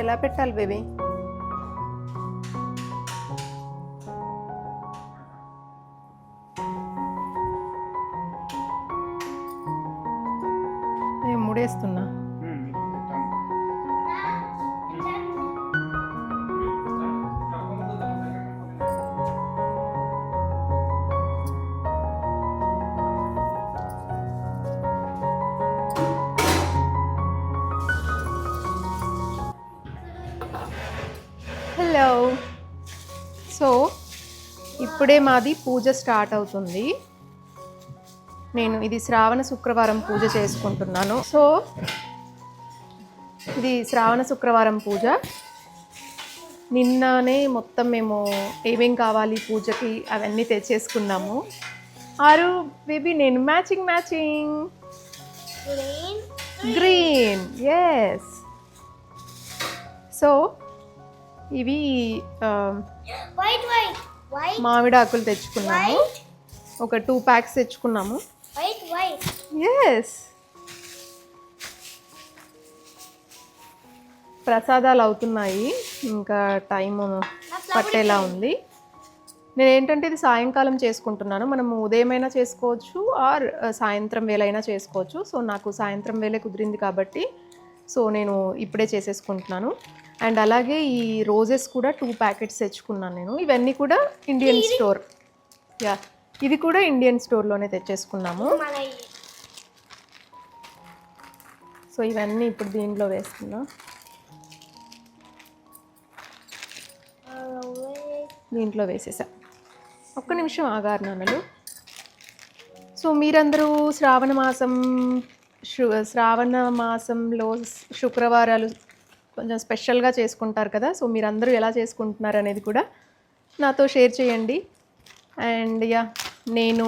Baby ఇది ఎలా పెట్టాలి బేబీ మాది పూజ స్టార్ట్ అవుతుంది. నేను ఇది శ్రావణ శుక్రవారం పూజ చేసుకుంటున్నాను. సో ఇది శ్రావణ శుక్రవారం పూజ. నిన్ననే మొత్తం మేము ఏమేం కావాలి పూజకి అవన్నీ తెచ్చేసుకున్నాము. ఆరు బేబీ నేను matching matching. Green yes so ఇవి వైట్ వైట్ మామిడి ఆకులు తెచ్చుకున్నాము. ఒక టూ ప్యాక్స్ తెచ్చుకున్నాము. ఎస్ ప్రసాదాలు అవుతున్నాయి. ఇంకా టైం పట్టేలా ఉంది. నేను ఏంటంటే ఇది సాయంకాలం చేసుకుంటున్నాను. మనము ఉదయమైనా చేసుకోవచ్చు ఆర్ సాయంత్రం వేలైనా చేసుకోవచ్చు. సో నాకు సాయంత్రం వేలే కుదిరింది కాబట్టి సో నేను ఇప్పుడే చేసేసుకుంటున్నాను. అండ్ అలాగే ఈ రోజెస్ కూడా టూ ప్యాకెట్స్ తెచ్చుకున్నాను నేను. ఇవన్నీ కూడా ఇండియన్ స్టోర్ యా ఇది కూడా ఇండియన్ స్టోర్లోనే తెచ్చేసుకున్నాము. సో ఇవన్నీ ఇప్పుడు దీంట్లో వేస్తున్నా దీంట్లో వేసేసా. ఒక్క నిమిషం ఆగారు నాన్నలు. సో మీరందరూ శ్రావణ మాసం శ్రావణ మాసంలో శుక్రవారాలు కొంచెం స్పెషల్గా చేసుకుంటారు కదా సో మీరందరూ ఎలా చేసుకుంటున్నారు అనేది కూడా నాతో షేర్ చేయండి. అండ్ యా నేను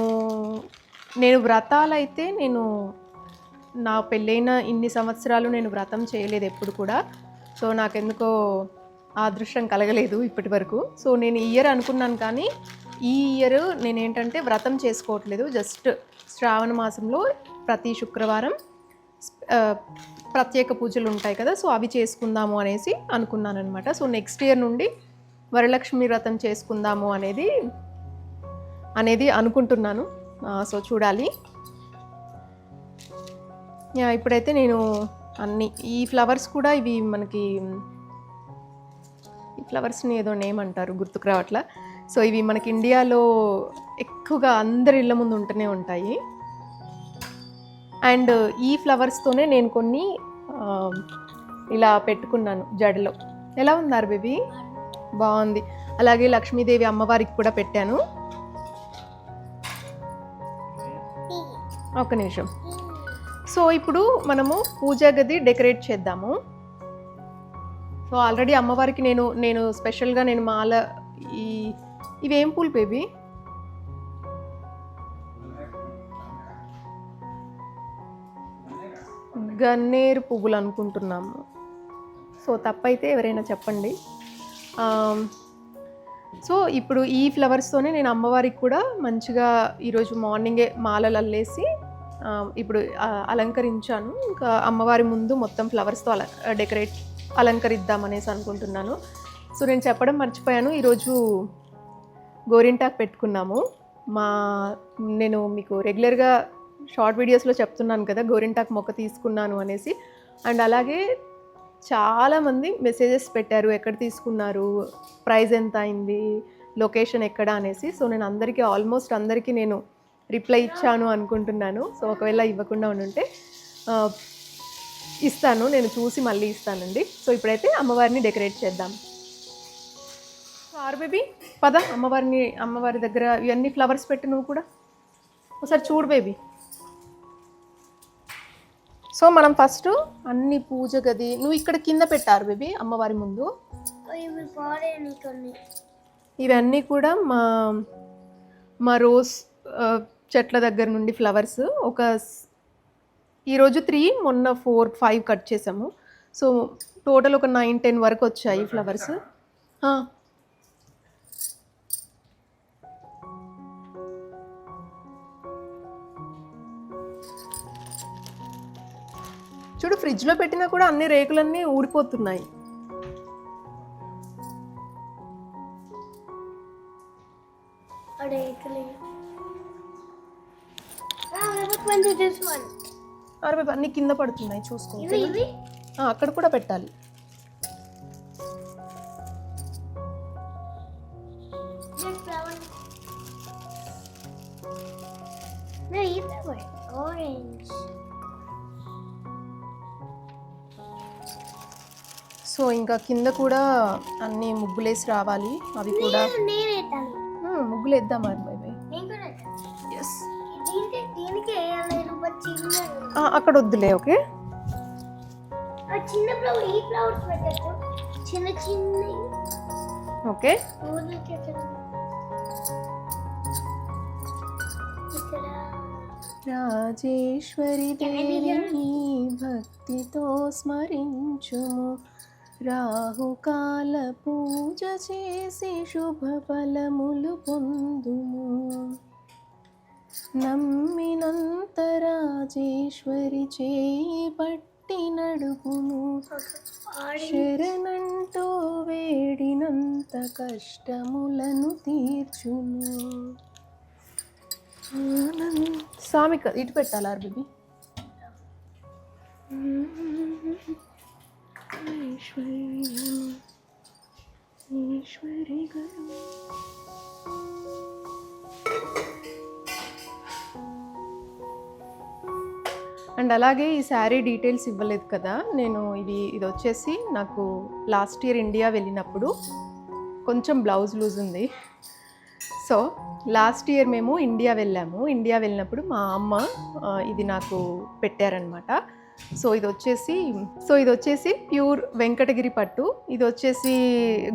నేను వ్రతాలైతే నేను నా పెళ్ళైన ఇన్ని సంవత్సరాలు నేను వ్రతం చేయలేదు ఎప్పుడు కూడా. సో నాకెందుకో ఆ అదృష్టం కలగలేదు ఇప్పటి వరకు. సో నేను ఇయర్ అనుకున్నాను కానీ ఈ ఇయర్ నేను ఏంటంటే వ్రతం చేసుకోవట్లేదు. జస్ట్ శ్రావణ మాసంలో ప్రతి శుక్రవారం ప్రత్యేక పూజలు ఉంటాయి కదా సో అవి చేసుకుందాము అనేసి అనుకున్నాను అనమాట సో నెక్స్ట్ ఇయర్ నుండి వరలక్ష్మి వ్రతం చేసుకుందాము అనేది అనేది అనుకుంటున్నాను. సో చూడాలి. ఇప్పుడైతే నేను అన్ని ఈ ఫ్లవర్స్ కూడా ఇవి మనకి ఈ ఫ్లవర్స్ని ఏదో నేమ్ అంటారు గుర్తుకు రావట్లా. సో ఇవి మనకి ఇండియాలో ఎక్కువగా అందరి ఇళ్ళ ముందు ఉంటూనే ఉంటాయి. అండ్ ఈ ఫ్లవర్స్తోనే నేను కొన్ని ఇలా పెట్టుకున్నాను జడలో. ఎలా ఉన్నారు బేబీ? బాగుంది. అలాగే లక్ష్మీదేవి అమ్మవారికి కూడా పెట్టాను. ఒక నిమిషం. సో ఇప్పుడు మనము పూజా గది డెకరేట్ చేద్దాము. సో ఆల్రెడీ అమ్మవారికి నేను నేను స్పెషల్గా నేను మాల ఈ ఇవేం పూలు బేబీ? గన్నేరు పువ్వులు అనుకుంటున్నాము. సో తప్పైతే ఎవరైనా చెప్పండి. సో ఇప్పుడు ఈ ఫ్లవర్స్తోనే నేను అమ్మవారికి కూడా మంచిగా ఈరోజు మార్నింగే మాలలు అల్లేసి ఇప్పుడు అలంకరించాను. ఇంకా అమ్మవారి ముందు మొత్తం ఫ్లవర్స్తో అల డెకరేట్ అలంకరిద్దామనేసి అనుకుంటున్నాను. సో నేను చెప్పడం మర్చిపోయాను. ఈరోజు గోరింటాకు పెట్టుకున్నాము. మా నేను మీకు రెగ్యులర్గా షార్ట్ వీడియోస్లో చెప్తున్నాను కదా గోరింటాకు మొక్క తీసుకున్నాను అనేసి. అండ్ అలాగే చాలామంది మెసేజెస్ పెట్టారు ఎక్కడ తీసుకున్నారు ప్రైస్ ఎంత అయింది లొకేషన్ ఎక్కడ అనేసి. సో నేను అందరికీ ఆల్మోస్ట్ అందరికీ నేను రిప్లై ఇచ్చాను అనుకుంటున్నాను. సో ఒకవేళ ఇవ్వకుండా ఉంటే ఇస్తాను నేను చూసి మళ్ళీ ఇస్తానండి. సో ఇప్పుడైతే అమ్మవారిని డెకరేట్ చేద్దాం. ఆరు బేబీ? పద అమ్మవారిని అమ్మవారి దగ్గర ఇవన్నీ ఫ్లవర్స్ పెట్టి నువ్వు కూడా. ఒకసారి చూడు బేబీ. సో మనం ఫస్ట్ అన్ని పూజ గది నువ్వు ఇక్కడ కింద పెట్టారు బేబీ అమ్మవారి ముందు. ఇవన్నీ కూడా మా మా రోజ్ చెట్ల దగ్గర నుండి ఫ్లవర్స్. ఒక ఈరోజు త్రీ మొన్న ఫోర్ ఫైవ్ కట్ చేసాము. సో టోటల్ ఒక నైన్ టెన్ వరకు వచ్చాయి ఫ్లవర్స్. చూడు ఫ్రిడ్జ్లో పెట్టినా కూడా అన్ని రేకులన్నీ ఊడిపోతున్నాయి. అన్ని కింద పడుతున్నాయి చూసుకో. అక్కడ కూడా పెట్టాలి. సో ఇంకా కింద కూడా అన్ని ముగ్గులేసి రావాలి. అవి కూడా ముగ్గులు వేద్దాం. మరి బాయ్ ఎత్తాను ఎస్ అక్కడ వద్దులే ఓకే? ఆ చిన్న ఫ్లవర్ ఈ ఫ్లవర్స్ పెట్టచ్చు చిన్న చిన్న. ఓకే? రాజేశ్వరి దేవి భక్తితో స్మరించుము. రాహుకాల పూజ చేసి శుభ ఫలములు పొందుము. నమ్మినంత రాజేశ్వరి చేయి పట్టి నడుపును శరణంటూ వేడినంత కష్టములను తీర్చును స్వామి ఇటు పెట్టాలా బేబీ? ఈశ్వరి ఈశ్వరి అండ్ అలాగే ఈ శారీ డీటెయిల్స్ ఇవ్వలేదు కదా నేను ఇది ఇది వచ్చేసి నాకు లాస్ట్ ఇయర్ ఇండియా వెళ్ళినప్పుడు కొంచెం బ్లౌజ్ లూజ్ ఉంది. సో లాస్ట్ ఇయర్ మేము ఇండియా వెళ్ళాము. ఇండియా వెళ్ళినప్పుడు మా అమ్మ ఇది నాకు పెట్టారనమాట సో ఇది వచ్చేసి సో ఇది వచ్చేసి ప్యూర్ వెంకటగిరి పట్టు. ఇది వచ్చేసి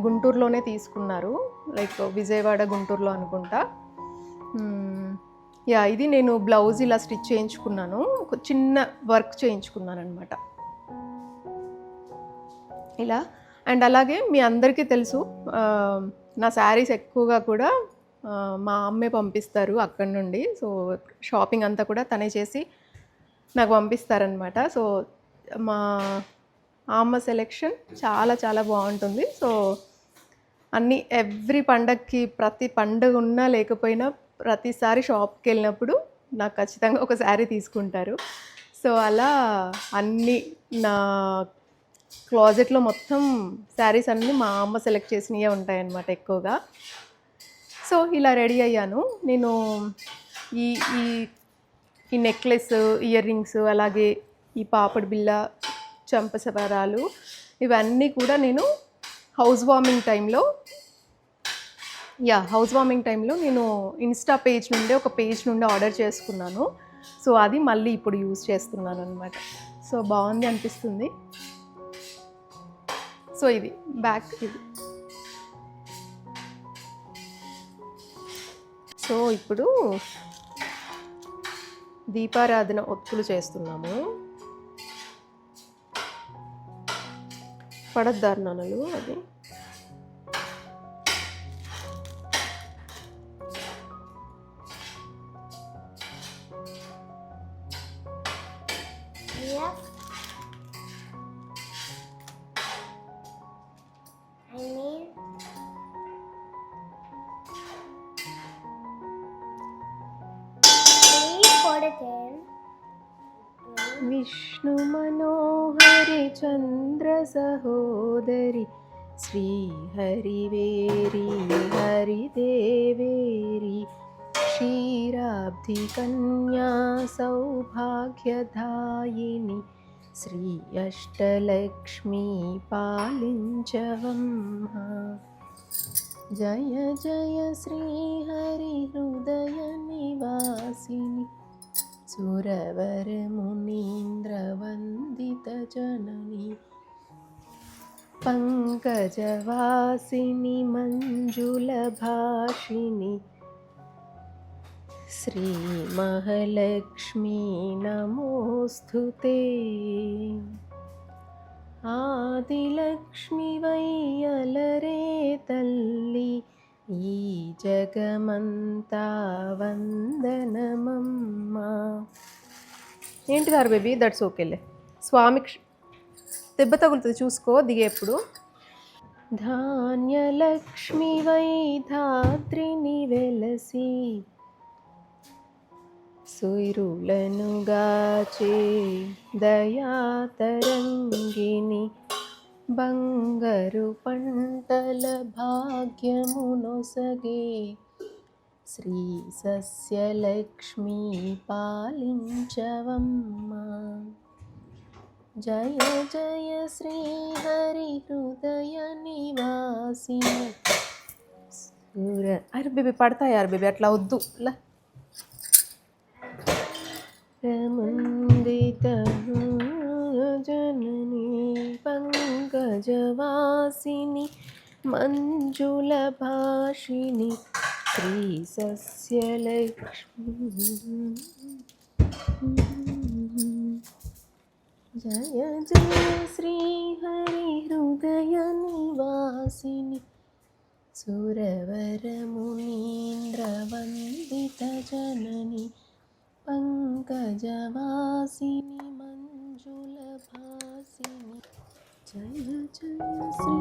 గుంటూరులోనే తీసుకున్నారు. లైక్ విజయవాడ గుంటూరులో అనుకుంటా. యా ఇది నేను బ్లౌజ్ ఇలా స్టిచ్ చేయించుకున్నాను. ఒక చిన్న వర్క్ చేయించుకున్నాను అనమాట ఇలా. అండ్ అలాగే మీ అందరికీ తెలుసు నా శారీస్ ఎక్కువగా కూడా మా అమ్మే పంపిస్తారు అక్కడి నుండి. సో షాపింగ్ అంతా కూడా తనే చేసి నాకు పంపిస్తారనమాట సో మా అమ్మ సెలెక్షన్ చాలా చాలా బాగుంటుంది. సో అన్ని ఎవ్రీ పండగకి ప్రతి పండగ ఉన్నా లేకపోయినా ప్రతిసారి షాప్కి వెళ్ళినప్పుడు నాకు ఖచ్చితంగా ఒక శారీ తీసుకుంటారు. సో అలా అన్ని నా క్లాజెట్లో మొత్తం శారీస్ అన్నీ మా అమ్మ సెలెక్ట్ చేసినవే ఉంటాయన్నమాట ఎక్కువగా. సో ఇలా రెడీ అయ్యాను. నేను ఈ ఈ ఈ నెక్లెస్ ఇయర్ రింగ్స్ అలాగే ఈ పాపడి బిల్ల చంపసవరాలు ఇవన్నీ కూడా నేను హౌస్ వార్మింగ్ టైంలో యా హౌస్ వార్మింగ్ టైంలో నేను ఇన్స్టా పేజ్ నుండి ఒక పేజ్ నుండి ఆర్డర్ చేసుకున్నాను. సో అది మళ్ళీ ఇప్పుడు యూజ్ చేస్తున్నాను అనమాట సో బాగుంది అనిపిస్తుంది. సో ఇది బ్యాక్ ఇది. సో ఇప్పుడు దీపారాధన ఒత్తులు చేస్తున్నాము. పడద్దారుణాలు అది. विष्णुमनोहरिचन्द्रसहोदरि श्रीहरिवेरि हरिदेवेरि क्षीराब्धिकन्या सौभाग्यदायिनि श्री अष्टलक्ष्मी पालिञ्च वह् जय जय श्रीहरिहृदयनिवासिनि सुरवरमुनीन्द्रवन्दितजननि पङ्कजवासिनि मञ्जुलभाषिणि। श्रीमहलक्ष्मी वै अलरे तल्ली। ఈ జగమంతా వందనమమ్మా. ఏంటి గారు బేబీ? దట్స్ ఓకేలే. స్వామి దెబ్బ తగులుతుంది చూసుకో దిగేప్పుడు ధాన్యలక్ష్మి వై ధాత్రిని వెలసి సురులనుగాచే దయాతరంగిని బంగారు పంటల భాగ్యమునొసగే శ్రీ సస్యలక్ష్మి పాలించవమ్మా. జయ జయ శ్రీ హరి హృదయ నివాసి. అరే బేబీ పడతాయి అరే బేబీ? అట్లా వద్దు. రమందిత జనని పంకజవాసిని మంజుల భాషిని శ్రీ సస్యలక్ష్మి జయ జయ శ్రీ चल चल श्री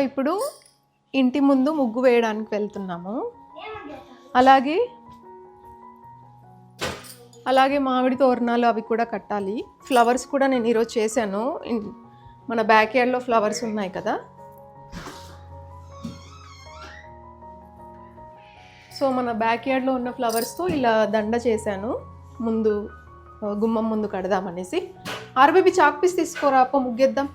ఇప్పుడు ఇంటి ముందు ముగ్గు వేయడానికి వెళ్తున్నాము. అలాగే అలాగే మామిడి తోరణాలు అవి కూడా కట్టాలి. ఫ్లవర్స్ కూడా నేను ఈరోజు చేశాను. మన బ్యాక్ యార్డ్లో ఫ్లవర్స్ ఉన్నాయి కదా. సో మన బ్యాక్ యార్డ్లో ఉన్న ఫ్లవర్స్తో ఇలా దండ చేశాను. ముందు గుమ్మం ముందు కడదామనేసి. ఆర్బీబీ చాక్ పీస్ తీసుకోరా అప్ప ముగ్గేద్దాం.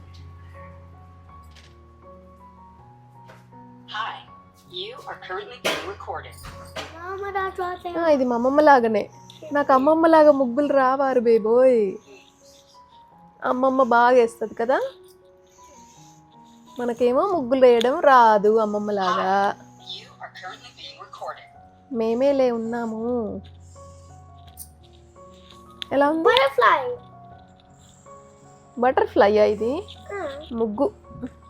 ఇది మా అమ్మమ్మ లాగానే నాకు అమ్మమ్మ లాగా ముగ్గులు రావారు బేబోయ్. అమ్మమ్మ బాగా వేస్తుంది కదా? మనకేమో ముగ్గులు వేయడం రాదు అమ్మమ్మ లాగా You are currently being recorded. మేమేలే ఉన్నాము. ఎలా ఉంది? Butterfly. బటర్ఫ్లై ఇది? Ah, ముగ్గు.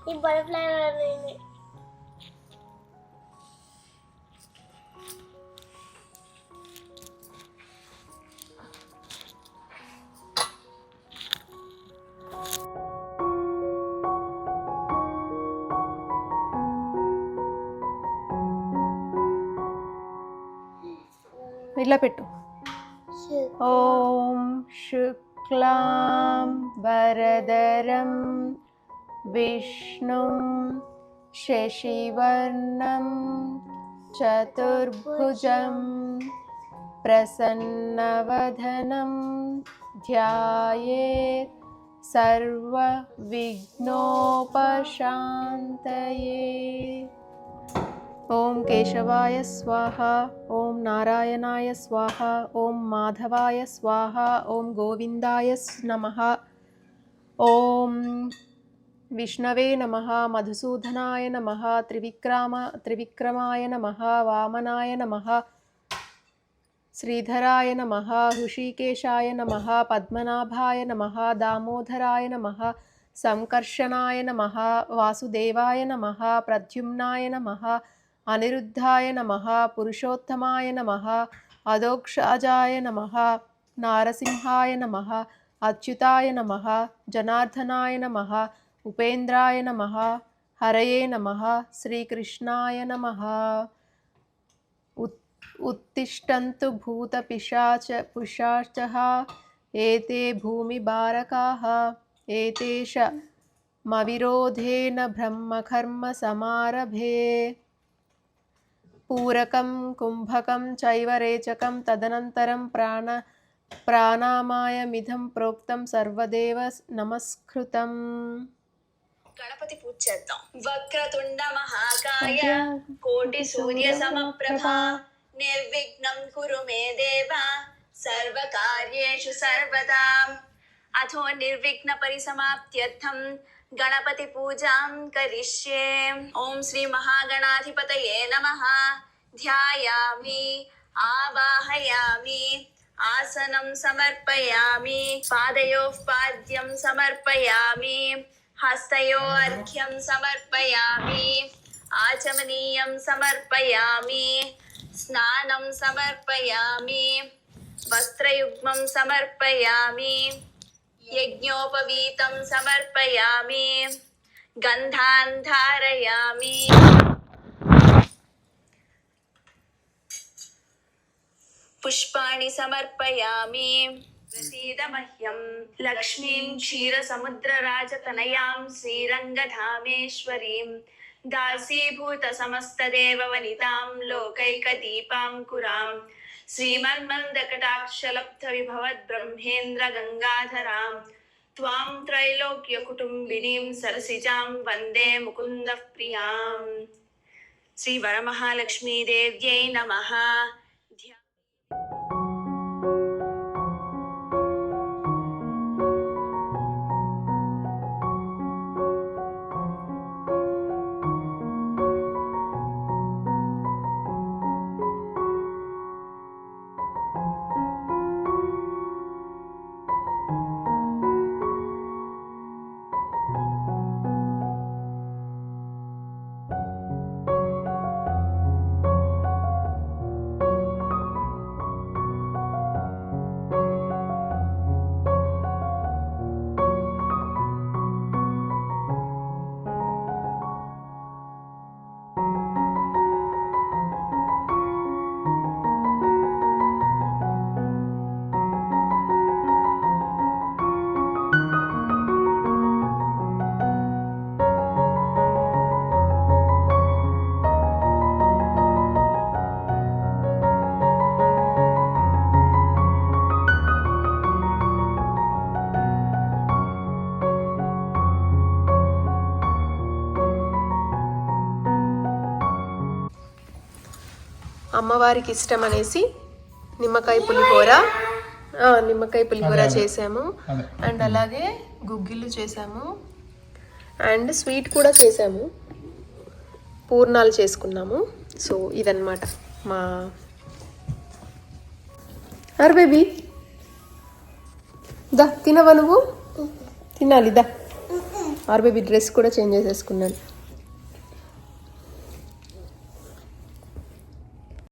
ఈ butterfly అనేది ఇట్లా పెట్టు shit. ఓం శుక్లాం వరదరం విష్ణుం శశివర్ణం చతుర్భుజం ప్రసన్నవదనం ధ్యాయేత్ సర్వవిఘ్నోపశాంతయే ఓం కేశవాయ స్వాహ ఓం నారాయణాయ స్వాహ ఓం మాధవాయ స్వాహ ఓం గోవిందాయ నమ. ఓం విష్ణవే నమ మధుసూదనాయ నమ త్రివిక్రమ త్రివిక్రమాయ నమ వామనాయ నమ శ్రీధరాయ నమ హృషికేశాయ నమ పద్మనాభాయ నమ దామోదరాయ నమ సంకర్షణాయ నమ వాసుదేవాయ నమ ప్రద్యుమ్నాయ నమ अनिरुद्धाय नमः, पुरुषोत्तमाय नमः अदोक्षाजाय नमः, नारसिंहाय नमः, अच्युताय नमः, जनार्दनाय नमः उपेन्द्राय नमः, हरये नमः, श्रीकृष्णाय नमः। उत् उत्तिष्ठन्तु भूतपिशाच पुषाचः एते भूमिबारकाः, एतेष मविरोधेन ब्रह्मकर्मसमारभे పూరకం కుంభకం చైవరేచకం తదనంతరం ప్రాణ ప్రాణామాయమిదం ప్రోక్తం సర్వదేవ నమస్కృతం గణపతి పూజ చేద్దాం। వక్రతుండ మహాకాయ కోటి సూర్య సమప్రభ నిర్విఘ్నం కురు మే దేవ సర్వకార్యేషు సర్వదా अथो निर्विघ्नपरिसमाप्त्यर्थं गणपतिपूजां करिष्ये। ॐ श्रीमहागणाधिपतये नमः। ध्यायामि, आवाहयामि, आसनं समर्पयामि, पादयोः पाद्यं समर्पयामि हस्तयोः अर्घ्यं समर्पयामि, आचमनीयं समर्पयामि, स्नानं समर्पयामि, वस्त्रयुग्मं समर्पयामि यज्ञोपवीतं समर्पयामि गन्धान् धारयामि। पुष्पाणि समर्पयामि। प्रसीद मह्यं लक्ष्मीं क्षीरसमुद्रराजतनयां श्रीरङ्गधामेश्वरीं दासीभूतसमस्तदेववनितां लोकैकदीपाङ्कुरां श्रीमन्मन्दकटाक्षलब्धविभवद्ब्रह्मेन्द्रगङ्गाधरां त्वां त्रैलोक्यकुटुम्बिनीं सरसिजां वन्दे मुकुन्दः प्रियाम् श्रीवरमहालक्ष्मीदेव्यै नमः అమ్మవారికి ఇష్టం అనేసి నిమ్మకాయ పులిహోర నిమ్మకాయ పులిహోర చేసాము. అండ్ అలాగే గుగ్గిళ్ళు చేసాము. అండ్ స్వీట్ కూడా చేసాము. పూర్ణాలు చేసుకున్నాము. సో ఇదన్నమాట మా అరే బేబీ. దా తినవా నువ్వు? తినాలి దా. ఆర్ బేబీ డ్రెస్ కూడా చేంజ్ చేసేసుకున్నాను.